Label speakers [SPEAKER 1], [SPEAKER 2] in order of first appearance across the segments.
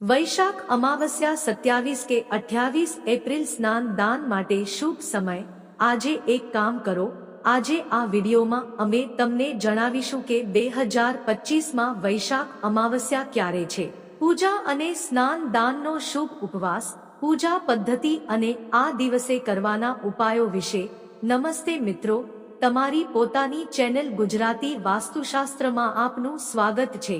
[SPEAKER 1] વૈશાખ અમાવસ્યા સત્યાવીસ કે અઠ્યાવીસ એપ્રિલ સ્નાન દાન માટે શુભ સમય. આજે એક કામ કરો. આજે આ વિડીયોમાં અમે તમને જણાવીશું કે બે હજાર પચીસમાં વૈશાખ અમાવસ્યા ક્યારે છે. પૂજા અને સ્નાન દાનનો શુભ ઉપવાસ, પૂજા પદ્ધતિ અને આ દિવસે કરવાના ઉપાયો વિશે. નમસ્તે મિત્રો, તમારી પોતાની ચેનલ ગુજરાતી વાસ્તુશાસ્ત્રમાં આપનું સ્વાગત છે.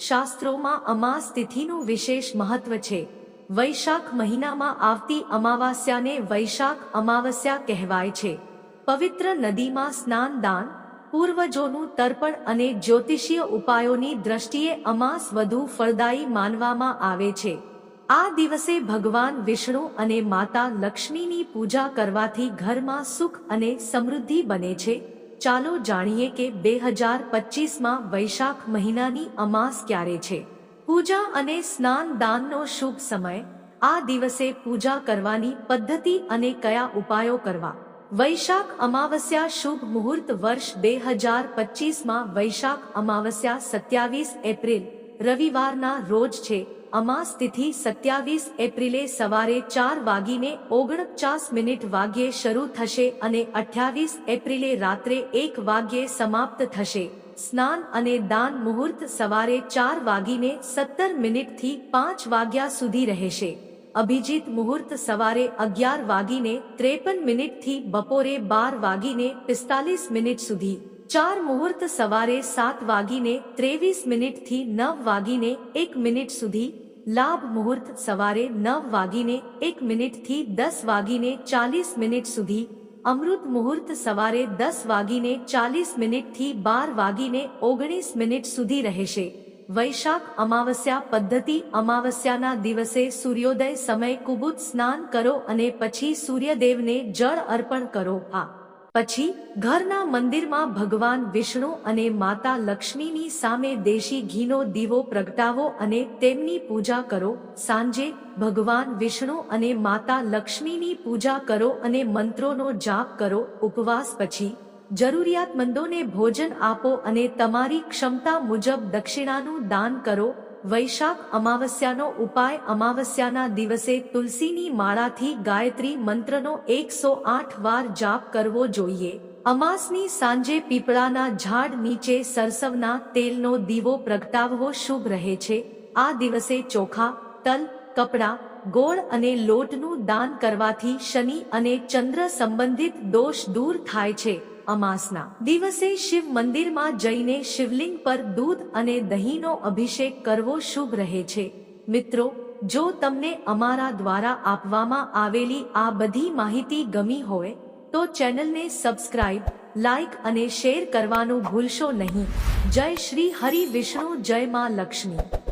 [SPEAKER 1] શાસ્ત્રોમાં અમાસ તિથિનું વિશેષ મહત્વ છે. વૈશાખ મહિનામાં આવતી અમાવાસ્યાને વૈશાખ અમાવસ્યા કહેવાય છે. પવિત્ર નદીમાં સ્નાન, દાન, પૂર્વજોનું તર્પણ અને જ્યોતિષીય ઉપાયોની દ્રષ્ટિએ અમાસ વધુ ફળદાયી માનવામાં આવે છે. આ દિવસે ભગવાન વિષ્ણુ અને માતા લક્ષ્મીની પૂજા કરવાથી ઘરમાં સુખ અને સમૃદ્ધિ બને છે. ચાલો જાણીએ કે બે હજાર પચીસમાં વૈશાખ મહિનાની અમાસ ક્યારે છે? પૂજા અને સ્નાન દાનનો શુભ સમય. આ દિવસે પૂજા કરવાની પદ્ધતિ અને કયા ઉપાયો કરવા? વૈશાખ અમાવસ્યા શુભ મુહૂર્ત વર્ષ બે હજાર પચીસમાં વૈશાખ અમાવસ્યા સત્યાવીસ એપ્રિલ રવિવારના રોજ છે. અમાસ તિથિ સત્યાવીસ એપ્રિલે સવારે ચાર વાગીને ઓગણપચાસ મિનિટ વાગ્યે શરૂ થશે અને અઠ્યાવીસ એપ્રિલે રાત્રે એક વાગ્યે સમાપ્ત થશે. સ્નાન અને દાન મુહૂર્ત સવારે ચાર વાગીને સત્તર મિનિટથી પાંચ વાગ્યા સુધી રહેશે. અભિજીત મુહૂર્ત સવારે અગિયાર વાગીને ત્રેપન મિનિટથી બપોરે બાર વાગીને પિસ્તાલીસ મિનિટ સુધી. ચાર મુહૂર્ત સવારે સાત વાગીને ત્રેવીસ મિનિટથી નવ વાગીને એક મિનિટ સુધી, લાભ મુહૂર્ત સવારે નવ વાગીને એક મિનિટથી દસ વાગીને ચાલીસ મિનિટ સુધી, અમૃત મુહૂર્ત સવારે દસ વાગીને ચાલીસ મિનિટથી બાર વાગીને ઓગણીસ મિનિટ સુધી રહેશે. વૈશાખ અમાવસ્યા પદ્ધતિ અમાવસ્યાના દિવસે સૂર્યોદય સમય કુબુત સ્નાન કરો અને પછી સૂર્યદેવને જળ અર્પણ કરો. આ પછી ઘરના મંદિરમાં ભગવાન વિષ્ણુ અને માતા લક્ષ્મીની સામે દેશી ઘીનો દીવો પ્રગટાવો અને તેમની પૂજા કરો. સાંજે ભગવાન વિષ્ણુ અને માતા લક્ષ્મીની પૂજા કરો અને મંત્રોનો જાપ કરો. ઉપવાસ પછી જરૂરિયાતમંદોને ભોજન આપો અને તમારી ક્ષમતા મુજબ દક્ષિણાનું દાન કરો. વૈશાખ અમાવસ્યાનો ઉપાય અમાવસ્યાના દિવસે તુલસીની માળાથી ગાયત્રી મંત્રનો એકસો આઠ વાર જાપ કરવો જોઈએ. અમાસની સાંજે પીપળાના ઝાડ નીચે સરસવના તેલનો દીવો પ્રગટાવવો શુભ રહે છે. આ દિવસે ચોખા, તલ, કપડા, ગોળ અને લોટનું દાન કરવાથી શનિ અને ચંદ્ર સંબંધિત દોષ દૂર થાય છે. અમાસના દિવસે શિવ મંદિરમાં જઈને શિવલિંગ પર દૂધ અને દહીંનો અભિષેક કરવો શુભ રહે છે. મિત્રો, જો તમને અમારા દ્વારા આપવામાં આવેલી આ બધી માહિતી ગમી હોય, તો ચેનલને સબસ્ક્રાઇબ, લાઇક અને શેર કરવાનું ભૂલશો નહીં. જય શ્રી હરિ વિષ્ણુ, જય માં લક્ષ્મી.